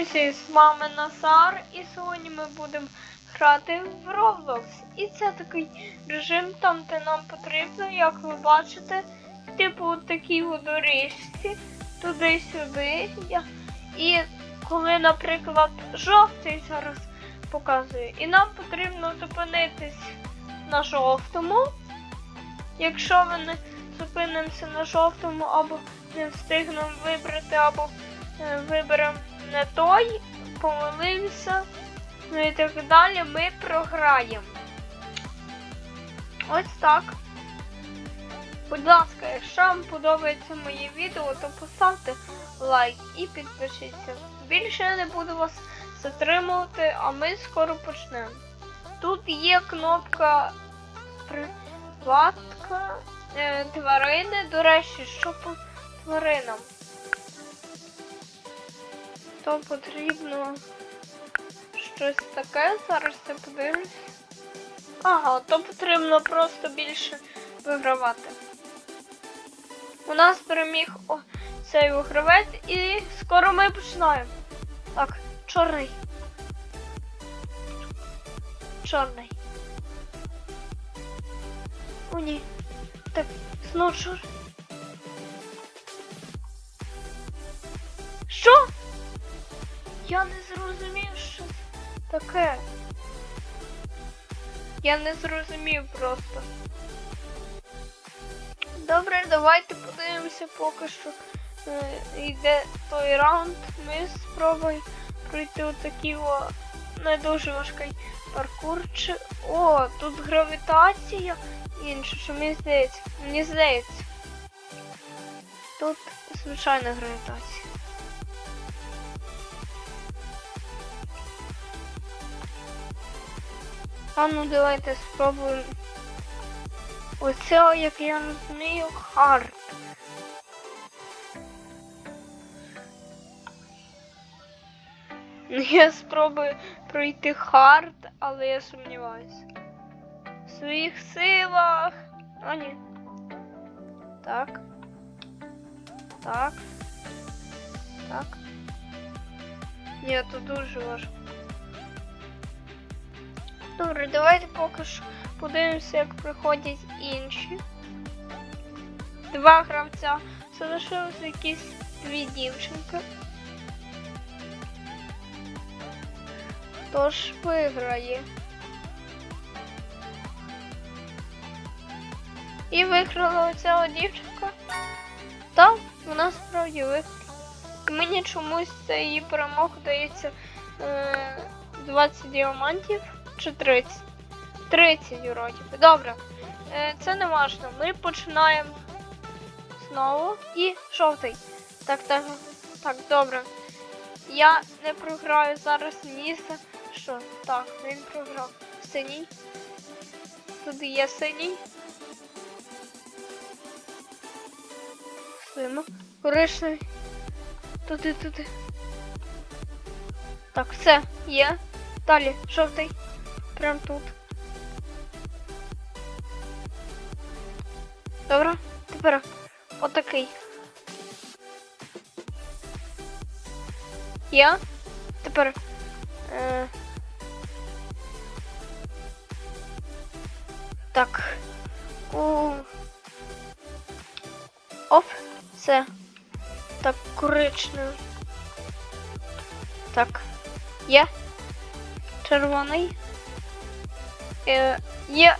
Друзі, з вами Назар, і сьогодні ми будемо грати в Roblox. І це такий режим, там де нам потрібно, як ви бачите, типу такій у доріжці, туди-сюди. І коли, наприклад, жовтий зараз показує, і нам потрібно зупинитись на жовтому. Якщо ми не зупинимося на жовтому або не встигнемо вибрати, або е, виберемо не той, помилився, ну і так далі, ми програємо. Ось так. Будь ласка, якщо вам подобається моє відео, то поставте лайк і підпишіться. Більше я не буду вас затримувати, а ми скоро почнемо. Тут є кнопка приватка е, тварини. До речі, що по тваринам? То потрібно щось таке, зараз я подивлюсь. Ага, то потрібно просто більше вигравати. У нас переміг о, цей вигравець і скоро ми починаємо. Так, чорний. Чорний. О, ні. Так, знову чорний. Я не зрозумів, що таке. Я не зрозумів просто. Добре, давайте подивимося поки що е, йде той раунд. Ми спробуємо пройти отакий о, не дуже важкий паркур. Чи... О, тут гравітація інша, що мені здається. Мені здається. Тут звичайна гравітація. А ну давайте спробуємо. Оце, як я розумію, хард. Я спробую пройти хард, але я сумніваюся. В своїх силах. А ні. Так. Так. Так. Ні, тут дуже важко. Добре, давайте поки що подивимося, як приходять інші. Два гравця. Залишилися якісь дві дівчинки. Хто ж виграє? І виграла оця дівчинка. Так, вона справді виграла. Мені чомусь за її перемогу дається е, 20 діамантів чи 30. 30 вроді би. Добре. Е, це не важливо. Ми починаємо знову. І жовтий. Так, так, так, добре. Я не програю зараз місце. Що? Так, він програв. Синій. Тут є синій. Стоїмо. Коричневий. Туди, туди. Так, все, є. Далі, жовтий. Прям тут. Добре, тепер отакий. Я. Тепер. Е... Так. У... Оп, це. Так, коричневий. Так. Є. Червоний. Е, є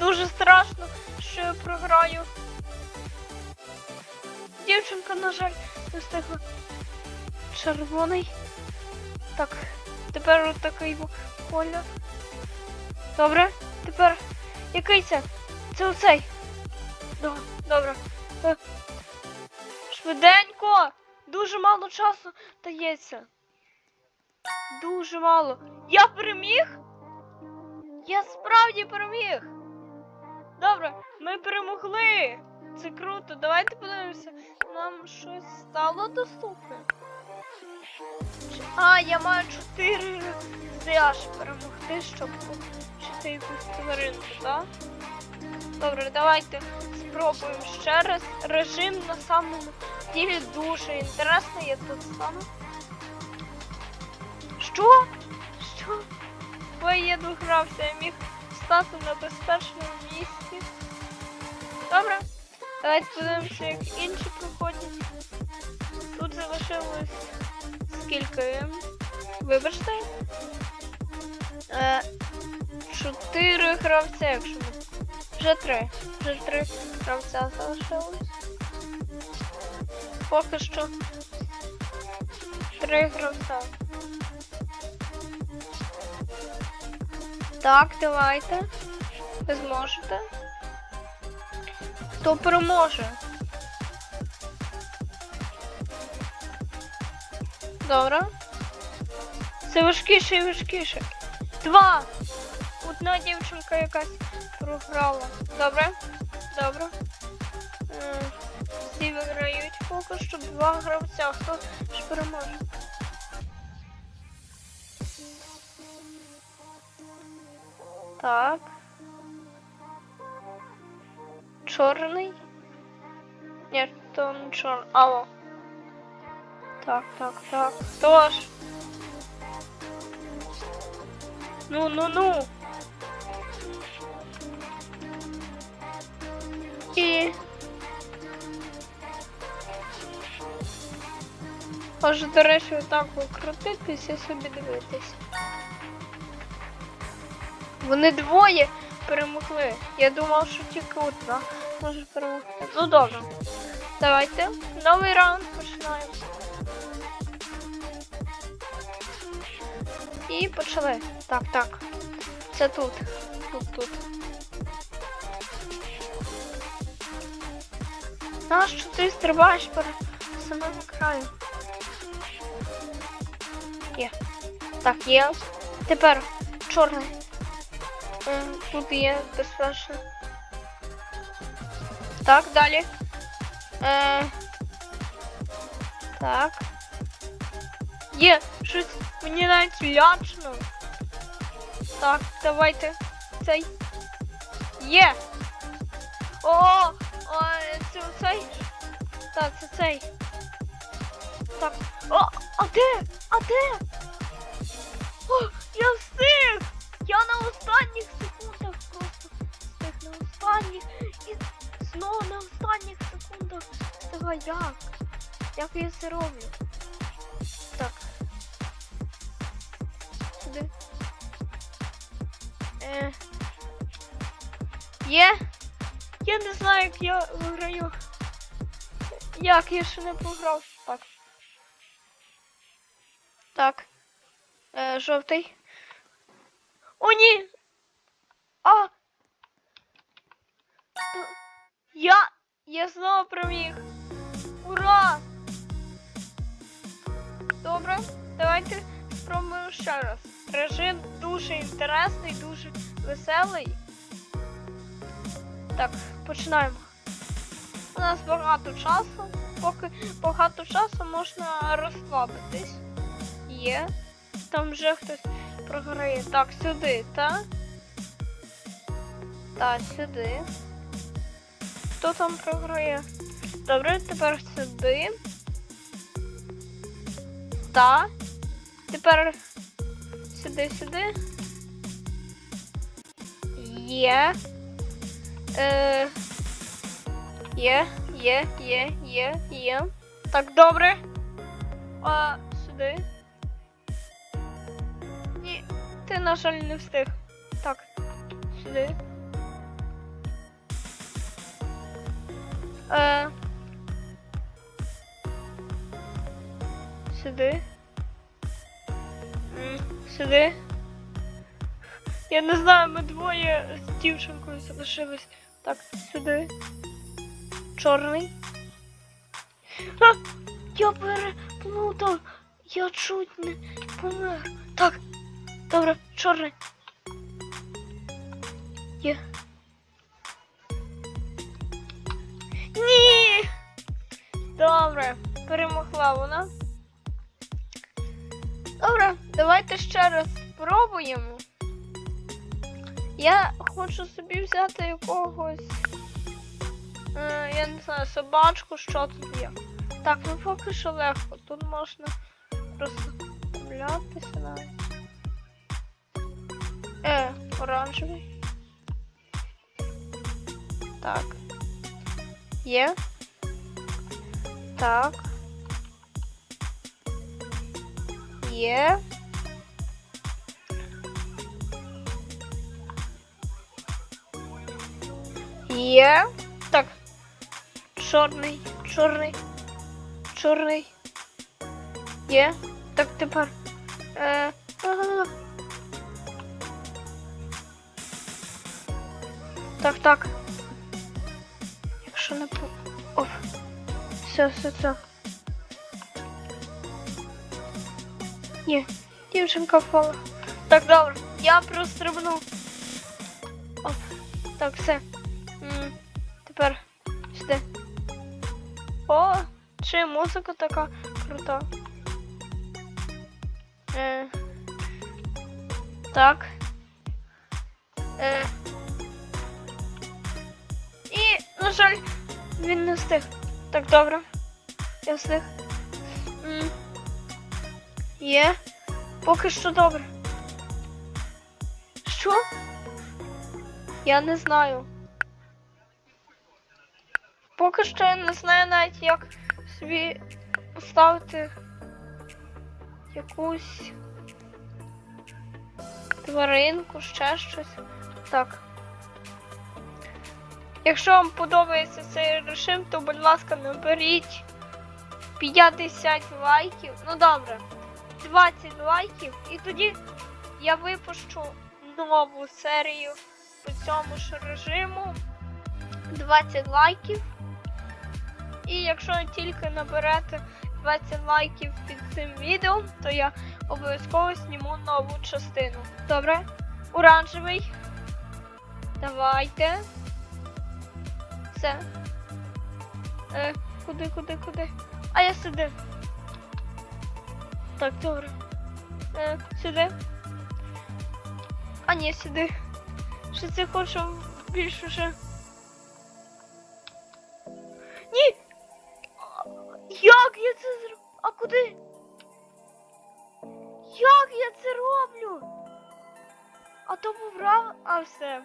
дуже страшно, що я програю. Дівчинка, на жаль, встигла. Червоний. Так, тепер отакий колір. Добре, тепер який це? Це оцей. До- Добре. Е, Швиденько! Дуже мало часу дається. Дуже мало. Я переміг? Я справді переміг. Добре, ми перемогли. Це круто. Давайте подивимося. Нам щось стало доступне. А, я маю чотири рази аж перемогти, щоб вчити якусь тваринку, так? Добре, давайте спробуємо ще раз. Режим на самому ділі дуже інтересний, я тут стану. Що? Що? Бо я догрався, я міг стати на безпечному місці. Добре. Давайте подивимося, як інші проходять. Тут залишилось скільки? Вибачте. Е, чотири гравця, якщо не вже три. Вже три гравця залишилось. Поки що. Три гравця. Так, давайте. Ви зможете. Хто переможе? Добре. Це важкіше і важкіше. Два! Одна дівчинка якась програла. Добре? Добре. Е, Всі виграють поки що два гравця. Хто ж переможе? Так. Чорний? Ні, то не чорний. Алло. Так, так, так. Хто ж? Ну, ну, ну. І. Може, до речі, отак крутитись і собі дивитись. Вони двоє перемогли. Я думав, що тільки одна може перемогти. Ну добре. Давайте. Новий раунд починаємо. І почали. Так, так. Це тут. Тут, тут. Нащо ти стрибаєш перед самим краю? Є. Так, є. Тепер чорний. Тут є безпечно. Так, далі. Е, так. Є, щось мені навіть лячно. Так, давайте. Цей. Є. О, о, це цей. Так, це цей. Так. О, а де? А де? О, я встиг! Я на останніх секундах просто встиг на останніх і знову на останніх секундах. Давай як? Як я це роблю? Так. Сюди. Е. Є? Я не знаю, як я виграю. Як я ще не програв. Так. Так. Е, жовтий. О, ні! А! Я! Я знову проміг! Ура! Добре, давайте спробуємо ще раз. Режим дуже інтересний, дуже веселий. Так, починаємо. У нас багато часу. Поки багато часу можна розслабитись. Є. Там вже хтось програє. Так, сюди, так? Так, сюди. Хто там програє? Добре, тепер сюди. Так. Тепер сюди, сюди. Є. Е, є, є, є, є, є. Так, добре. А сюди. Ти, на жаль, не встиг. Так, сюди. Е, сюди. Сюди. Я не знаю, ми двоє з дівчинкою залишились. Так, сюди. Чорний. А! Я переплутав. Я чуть не помер. Так. Добре, чорний. Є. Ні. Добре, перемогла вона. Добре, давайте ще раз спробуємо. Я хочу собі взяти якогось. Е, я не знаю, собачку, що тут є. Так, ну поки що легко. Тут можна просто навіть. Е, оранжевий. Так. Є. Так. Є. Є. Так. Чорний, чорний, чорний. Є. Так, тепер. Е, ага. Так, так. Якщо не по. Оп. Все, все, все. Ні, дівчинка впала. Так, добре, я прострибну. Оп. Так, все. М, Тепер сюди. О, чи музика така крута. Е, так. Е, він не встиг. Так, добре. Я встиг. Є. Поки що добре. Що? Я не знаю. Поки що я не знаю навіть, як собі поставити якусь тваринку, ще щось. Так. Якщо вам подобається цей режим, то будь ласка, наберіть 50 лайків. Ну добре, 20 лайків. І тоді я випущу нову серію по цьому ж режиму. 20 лайків. І якщо тільки наберете 20 лайків під цим відео, то я обов'язково зніму нову частину. Добре? Оранжевий. Давайте. Все. Е, куди, куди, куди? А я сюди. Так, добре. Е, сюди. А ні, сюди. Що це хочу більш уже. Ні! Як я це зроблю? А куди? Як я це роблю? А то побрав, а все.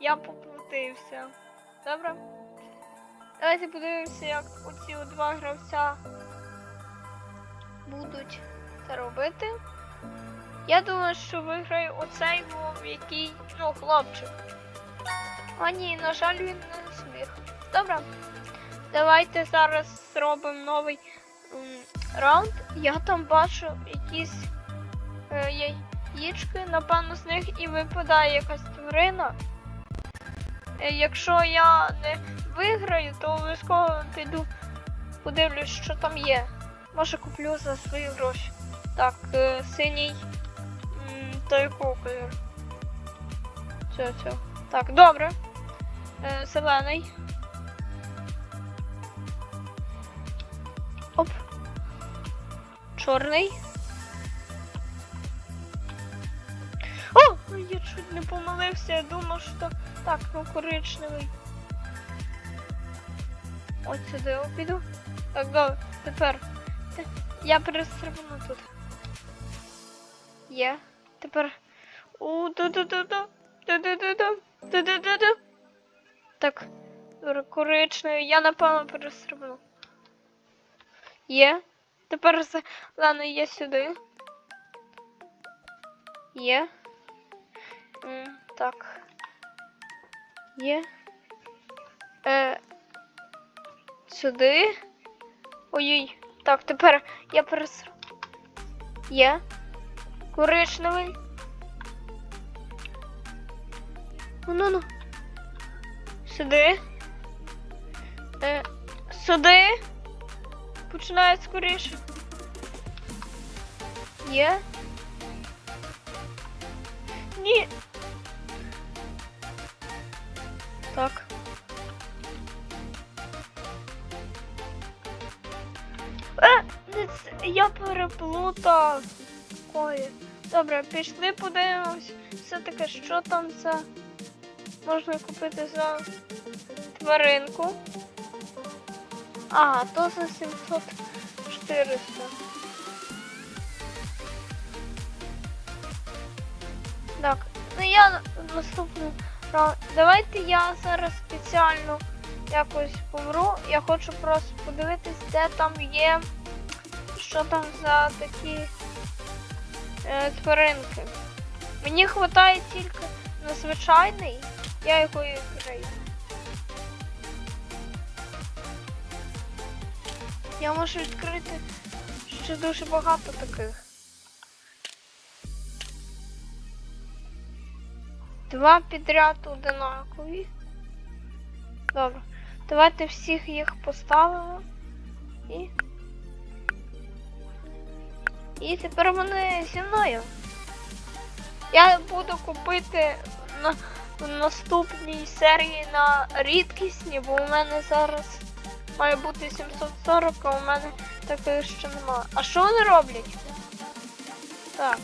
Я поплутився. Добре? Давайте подивимося, як оці два гравця будуть це робити. Я думаю, що виграє оцей був який, ну, хлопчик. А ні, на жаль, він не зміг. Добре. Давайте зараз зробимо новий м, раунд. Я там бачу якісь е, яєчки, напевно, з них і випадає якась тварина. Е, якщо я не виграю, то обов'язково піду подивлюсь, що там є. Може куплю за свої гроші. Так, е, синій то якого кольору? Все, все. Так, добре. Е, зелений. Оп. Чорний. О! Я чуть не помилився, я думав, що так, ну коричневий. Ось сюди я піду. Так, добре, тепер. Я перестрибну тут. Є. Тепер. У ду-ду-ду-ду. Ду-ду-ду-ду. Ду-ду-ду-ду. Так. Добре, коричневий. Я напевно перестрибну. Є. Тепер зелений є сюди. Є. Так. Є. Е, сюди. Ой-ой. Так, тепер я пересру. Є. Коричневий. Ну ну ну. Сюди. Е, сюди. Починає скоріше. Є. Ні. Переплутав. Ой. Добре, пішли подивимось. Все-таки, що там за можна купити за тваринку. А, то за 700 400. Так, ну я на- наступну. Давайте я зараз спеціально якось помру. Я хочу просто подивитись, де там є. Що там за такі е, тваринки. Мені вистачає тільки на звичайний, я його і відкрию. Я можу відкрити ще дуже багато таких. Два підряд одинакові. Добре. Давайте всіх їх поставимо. І. І тепер вони зі мною. Я буду купити на наступній серії на рідкісні, бо у мене зараз має бути 740, а у мене таких ще немає. А що вони роблять? Так.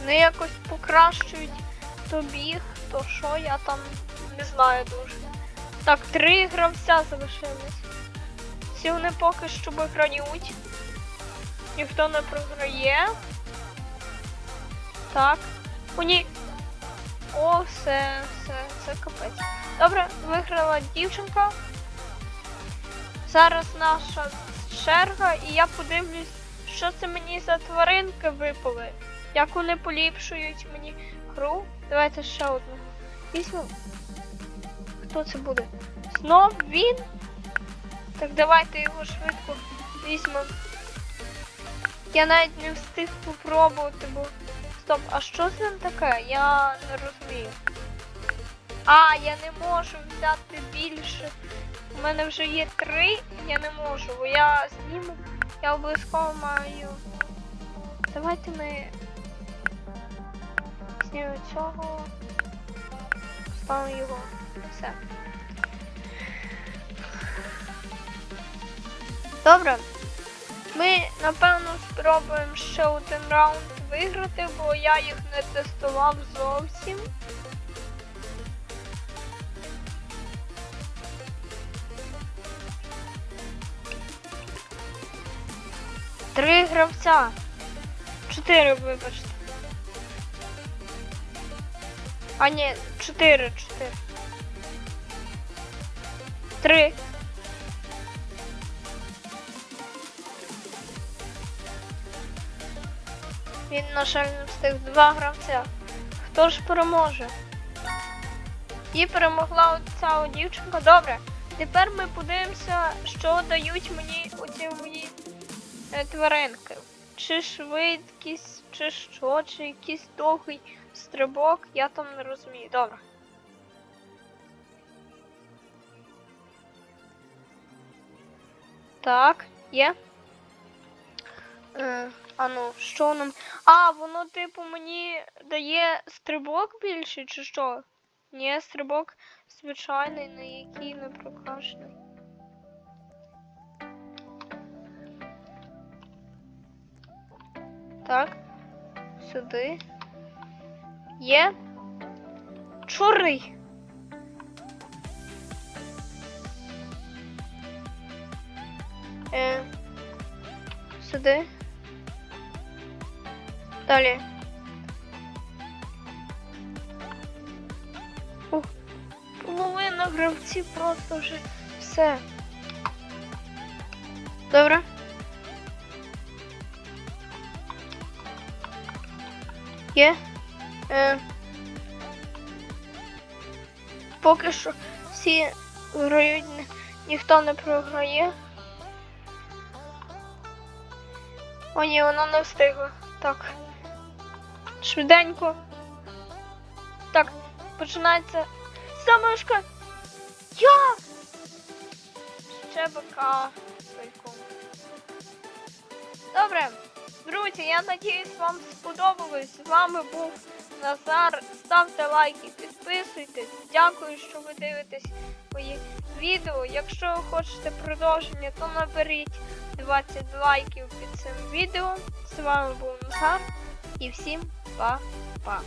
Вони якось покращують то біг, то що, я там не знаю дуже. Так, три гравця залишились. Всі вони поки що виграють. Ніхто не програє. Так. О, ні. О, все, все, це капець. Добре, виграла дівчинка. Зараз наша черга, і я подивлюсь, що це мені за тваринки випали. Як вони поліпшують мені гру. Давайте ще одну. Візьмемо. Хто це буде? Знов він? Так давайте його швидко візьмемо. Я навіть не встиг попробувати, бо. Стоп, а що з ним таке? Я не розумію. А, я не можу взяти більше. У мене вже є три, я не можу, бо я зніму, я обов'язково маю. Давайте ми знімемо цього. Ставимо його. Все. Добре. Ми, напевно, спробуємо ще один раунд виграти, бо я їх не тестував зовсім. Три гравця. Чотири, вибачте. А ні, чотири, чотири. Три. Він, на жаль, не встиг два гравця. Хто ж переможе? І перемогла ця дівчинка. Добре. Тепер ми подивимося, що дають мені оці мої е, тваринки. Чи швидкість, чи що, чи якийсь довгий стрибок, я там не розумію. Добре. Так, є. Е, а ну, що нам. А, воно, типу, мені дає стрибок більший, чи що? Ні, стрибок звичайний, на який не прокрашений. Так. Сюди. Є. Чорний. Е, сюди. Далі. Ух, половина гравців просто вже все. Добре. Є. Е, поки що всі грають, ніхто не програє. О, ні, вона не встигла. Так. Швиденько. Так, починається самишка. Я! Ще бика. Добре. Друзі, я надіюсь, вам сподобалось. З вами був Назар. Ставте лайки, підписуйтесь. Дякую, що ви дивитесь мої відео. Якщо ви хочете продовження, то наберіть 20 лайків під цим відео. З вами був Назар і всім па-па.